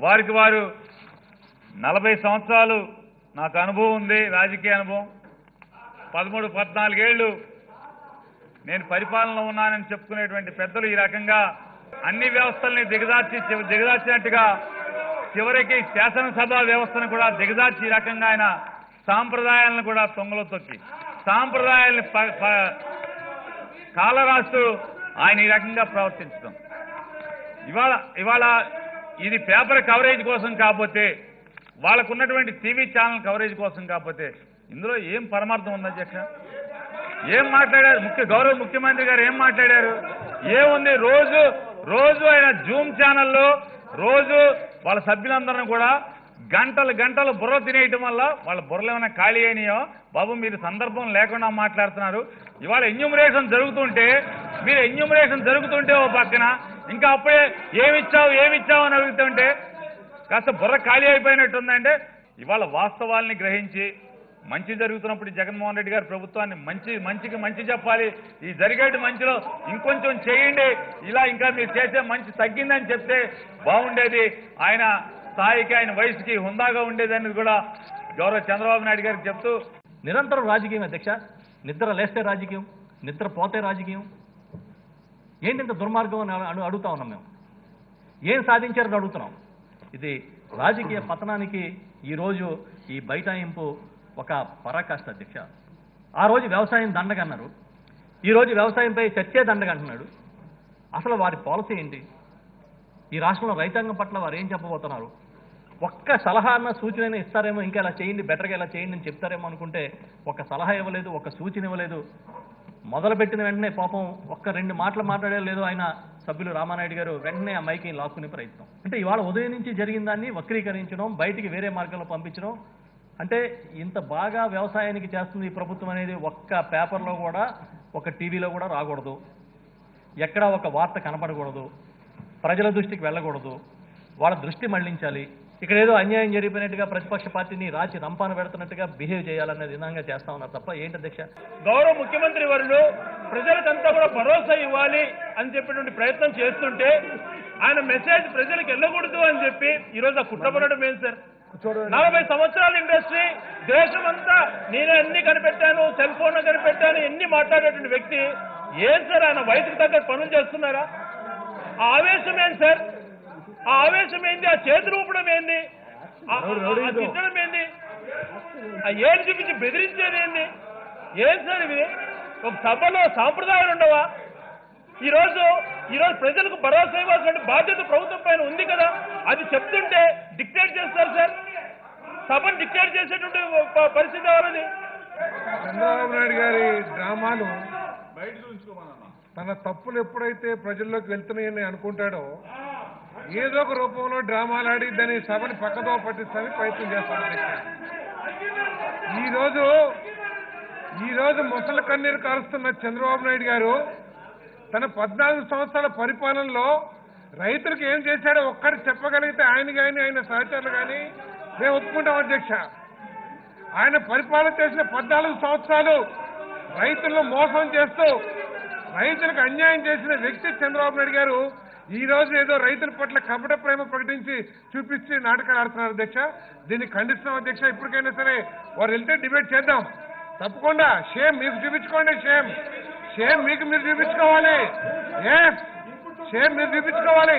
వారికి వారు నలభై సంవత్సరాలు నాకు అనుభవం ఉంది రాజకీయ అనుభవం. పదమూడు పద్నాలుగేళ్ళు నేను పరిపాలనలో ఉన్నానని చెప్పుకునేటువంటి పెద్దలు ఈ రకంగా అన్ని వ్యవస్థల్ని దిగదార్చి దిగదార్చినట్టుగా చివరికి శాసనసభ వ్యవస్థను కూడా దిగదార్చి ఈ రకంగా ఆయన సాంప్రదాయాలను కూడా తొంగలో తొక్కి. సాంప్రదాయాల్ని కాలరాస్తూ ఆయన ఈ రకంగా ప్రవర్తించడం. ఇవాళ ఇవాళ ఇది పేపర్ కవరేజ్ కోసం కాకపోతే వాళ్ళకు ఉన్నటువంటి టీవీ ఛానల్ కవరేజ్ కోసం కాకపోతే ఇందులో ఏం పరమార్థం ఉంది అధ్యక్ష? ఏం మాట్లాడారు? ముఖ్య గౌరవ ముఖ్యమంత్రి గారు ఏం మాట్లాడారు? ఏముంది? రోజు రోజు ఆయన జూమ్ ఛానల్లో రోజు వాళ్ళ సభ్యులందరినీ కూడా గంటలు గంటలు బుర్ర తినేయటం వల్ల వాళ్ళ బుర్రలు ఏమైనా ఖాళీ అయినాయో? బాబు మీరు సందర్భం లేకుండా మాట్లాడుతున్నారు. ఇవాళ ఎన్యూమరేషన్ జరుగుతుంటే మీరు ఎన్యూమరేషన్ జరుగుతుంటే ఓ పక్కన ఇంకా అప్పుడే ఏమిచ్చావు ఏమిచ్చావు అని అడుగుతుంటే కాస్త బుర్ర ఖాళీ అయిపోయినట్టుందంటే ఇవాళ వాస్తవాల్ని గ్రహించి మంచి జరుగుతున్నప్పుడు జగన్మోహన్ రెడ్డి గారు ప్రభుత్వాన్ని మంచి మంచికి మంచి చెప్పాలి. ఈ జరిగేటి మంచిలో ఇంకొంచెం చేయండి. ఇలా ఇంకా మీరు చేసే మంచి తగ్గిందని చెప్తే బాగుండేది. ఆయన స్థాయికి ఆయన వయసుకి హుందాగా ఉండేది అనేది కూడా గౌరవ చంద్రబాబు నాయుడు గారికి చెప్తూ నిరంతరం రాజకీయం అధ్యక్ష. నిద్ర లేస్తే రాజకీయం నిద్ర పోతే రాజకీయం ఏంటి ఇంత దుర్మార్గం అని అడుగుతా ఉన్నాం మేము. ఏం సాధించారని అడుగుతున్నాం. ఇది రాజకీయ పతనానికి ఈరోజు ఈ బైఠాయింపు ఒక పరాకాష్ట అధ్యక్ష ఆ రోజు వ్యవసాయం దండగన్నారు ఈరోజు వ్యవసాయంపై చర్చే దండగంటున్నాడు అసలు వారి పాలసీ ఏంటి? ఈ రాష్ట్రంలో రైతాంగం పట్ల వారు ఏం చెప్పబోతున్నారు? ఒక్క సలహా అన్న సూచన ఇస్తారేమో ఇంకా ఇలా చేయండి బెటర్గా ఇలా చేయండి అని చెప్తారేమో అనుకుంటే ఒక సలహా ఇవ్వలేదు ఒక సూచన ఇవ్వలేదు. మొదలుపెట్టిన వెంటనే పాపం ఒక్క రెండు మాటలు మాట్లాడే లేదో ఆయన సభ్యులు రామానాయుడు గారు వెంటనే ఆ మైకి లాక్కునే ప్రయత్నం. అంటే ఇవాళ ఉదయం నుంచి జరిగిన దాన్ని వక్రీకరించడం బయటికి వేరే మార్గంలో పంపించడం అంటే ఇంత బాగా వ్యవసాయానికి చేస్తుంది ఈ ప్రభుత్వం అనేది ఒక్క పేపర్లో కూడా ఒక టీవీలో కూడా రాకూడదు. ఎక్కడా ఒక వార్త కనపడకూడదు. ప్రజల దృష్టికి వెళ్ళకూడదు. వాళ్ళ దృష్టి మళ్ళించాలి. ఇక్కడ ఏదో అన్యాయం జరిగిపోయినట్టుగా ప్రతిపక్ష పార్టీని రాచి రంపాన పెడుతున్నట్టుగా బిహేవ్ చేయాలనే విధంగా చేస్తా ఉన్నారు తప్ప ఏంటి అధ్యక్ష? గౌరవ ముఖ్యమంత్రి వర్యులు ప్రజలకంతా కూడా భరోసా ఇవ్వాలి అని చెప్పినటువంటి ప్రయత్నం చేస్తుంటే ఆయన మెసేజ్ ప్రజలకు వెళ్ళకూడదు అని చెప్పి ఈ రోజు ఆ కుట్రపడడం ఏం సార్? నలభై సంవత్సరాల ఇండస్ట్రీ దేశమంతా నేను ఎన్ని కనిపెట్టాను సెల్ ఫోన్ కనిపెట్టాను ఎన్ని మాట్లాడేటువంటి వ్యక్తి? ఏం సార్ ఆయన వయసుకు తగ్గ పనులు చేస్తున్నారా? ఆ ఆవేశం ఏంటి సార్? ఆ ఆవేశం ఏంది? ఆ చేతి రూపడం ఏంది? తిట్టడం ఏంది? ఆ ఏడు చూపించి బెదిరించేది ఏంది? ఏం సార్ ఇవి ఒక సభలో సాంప్రదాయాలు ఉండవా? ఈ రోజు ఈ రోజు ప్రజలకు భరోసా ఇవ్వాల్సిన బాధ్యత ప్రభుత్వం పైన ఉంది కదా? అది చెప్తుంటే డిక్టేట్ చేస్తారు సార్. సభను డిక్టేట్ చేసేటువంటి పరిస్థితి ఎవరిది? చంద్రబాబు నాయుడు గారి డ్రామాలు తన తప్పులు ఎప్పుడైతే ప్రజల్లోకి వెళ్తున్నాయని అనుకుంటాడో ఏదో ఒక రూపంలో డ్రామాలు ఆడి దాని సభని పక్కదో పట్టిస్తానికి ప్రయత్నం చేస్తాను ఈరోజు ఈ రోజు ఈ రోజు ముసలి కన్నీరు కారుస్తున్న చంద్రబాబు నాయుడు గారు తన పద్నాలుగు సంవత్సరాల పరిపాలనలో రైతులకు ఏం చేశాడో ఒక్కటి చెప్పగలిగితే ఆయన కానీ ఆయన సహచరులు కానీ మేము ఒప్పుకుంటాం అధ్యక్ష. ఆయన పరిపాలన చేసిన పద్నాలుగు సంవత్సరాలు రైతులను మోసం చేస్తూ రైతులకు అన్యాయం చేసిన వ్యక్తి చంద్రబాబు నాయుడు గారు ఈ రోజు ఏదో రైతుల పట్ల కపట ప్రేమ ప్రకటించి చూపించి నాటకాలు ఆడుతున్నారు అధ్యక్ష. దీన్ని ఖండిస్తున్నాం అధ్యక్ష. ఇప్పటికైనా సరే వారు వెళ్తే డిబేట్ చేద్దాం. తప్పకుండా షేమ్ మీకు చూపించుకోండి షేమ్. షేమ్ మీకు మీరు చూపించుకోవాలి. ఏ షేమ్ మీరు చూపించుకోవాలి.